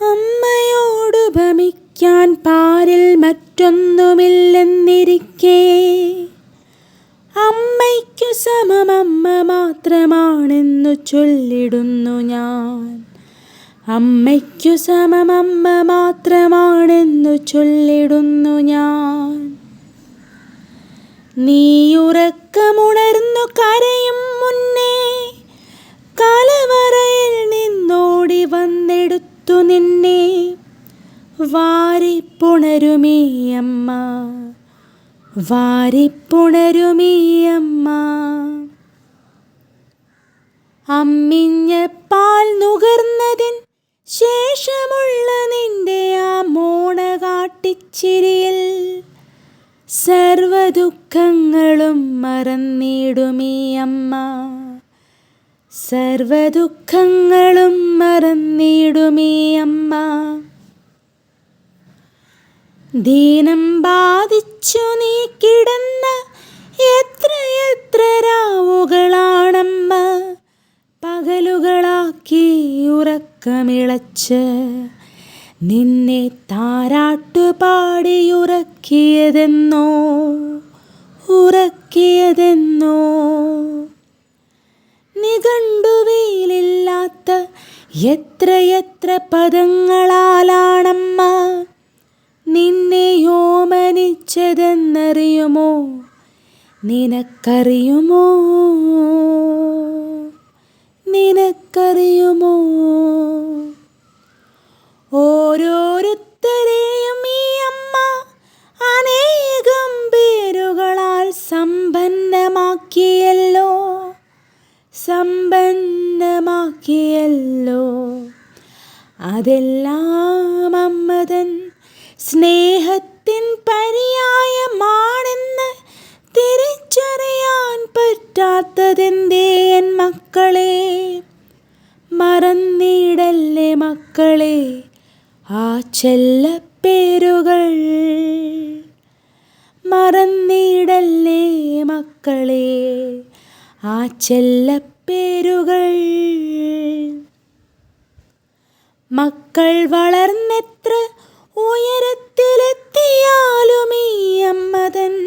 അമ്മയോട് ഭമിക്കാൻ പാരിൽ മറ്റൊന്നുമില്ലെന്നിരിക്കേ. അമ്മയ്ക്കു സമം അമ്മ മാത്രമാണെന്നു ചൊല്ലിടുന്നു ഞാൻ. അമ്മയ്ക്കു സമം അമ്മ മാത്രമാണെന്നു ചൊല്ലിടുന്നു ഞാൻ. നീയുറക്കമുണർന്നു കരയും മുന്നേ കലവറയിൽ നിന്നോടി വന്നെടുത്തു നിന്നെ. വാരിപ്പുണരുമീ അമ്മ വാരിപ്പുണരുമീ അമ്മ. അമ്മിഞ്ഞ പാൽ നുകർന്നതിൻ ശേഷമുള്ള നിന്റെ ആ മോണ കാട്ടിച്ചിരിയിൽ സർവദുഃഖങ്ങളും മറന്നിടുമീ അമ്മ. സർവദുഃഖങ്ങളും മറന്നിടുമീ അമ്മ. ദീനം ബാധിച്ചു നീ കിടന്ന എത്ര എത്ര രാവുകളാണമ്മ. പകലുകളാക്കി ഉറക്കമിളച്ച് നിന്നെ താരാട്ടുപാടി ഉറക്കിയതെന്നോ ഉറക്കിയതെന്നോ. നിഘണ്ടുവിയിലില്ലാത്ത എത്രയെത്ര എത്ര പദങ്ങളാലാണമ്മ നിന്നെ ഓമനിച്ചതെന്നറിയുമോ നിനക്കറിയുമോ? നിനക്കറിയുമോ? ഓരോരുത്തരെയും ഈ അമ്മ അനേകം പേരുകളാൽ സമ്പന്നമാക്കിയല്ലോ. സമ്പന്നമാക്കിയല്ലോ. അതെല്ലാം അമ്മതൻ സ്നേഹത്തിൻ പര്യായമാണെന്ന് മക്കളെ ആ ചെല്ലപ്പേരുകൾ മറന്നിടല്ലേ മക്കളെ? ആ ചെല്ലപ്പേരുകൾ മക്കൾ വളർന്നെത്ര ഉയരത്തിലെത്തിയാലും ഈ അമ്മതൻ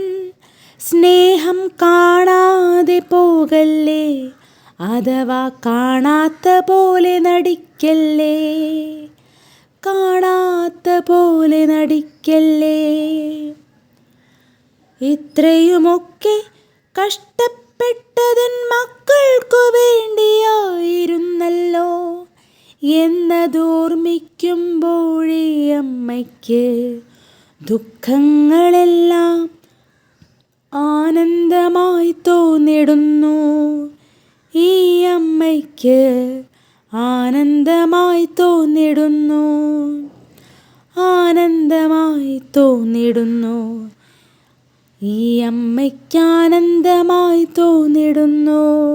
സ്നേഹം കാണാതെ പോകല്ലേ? അഥവാ കാണാത്ത പോലെ നടിക്കല്ലേ? കാണാത്ത പോലെ നടിക്കല്ലേ? ഇത്രയുമൊക്കെ കഷ്ടപ്പെട്ടതൻ മക്കൾക്കു വേണ്ടിയായിരുന്നല്ലോ എന്നതോർമ്മിക്കുമ്പോഴേ അമ്മയ്ക്ക് ദുഃഖങ്ങളെല്ലാം ആനന്ദമായി തോന്നിടുന്നു. ഈ അമ്മയ്ക്ക് ആനന്ദമായി തോന്നിടുന്നു. ആനന്ദമായി തോന്നിടുന്നു. ഈ അമ്മയ്ക്ക് ആനന്ദമായി തോന്നിടുന്നു.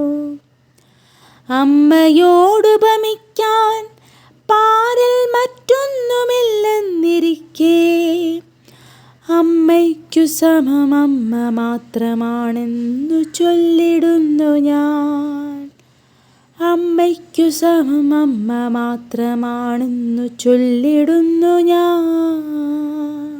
അമ്മയോട് ഭമിക്കാൻ പാരിൽ മറ്റൊന്നുമില്ലെന്നിരിക്കേ. അമ്മയ്ക്കു സമം അമ്മ മാത്രമാണെന്നു ചൊല്ലിടുന്നു ഞാൻ. അമ്മയ്ക്കു സമം അമ്മ മാത്രമാണെന്നു ചൊല്ലിടുന്നു ഞാൻ.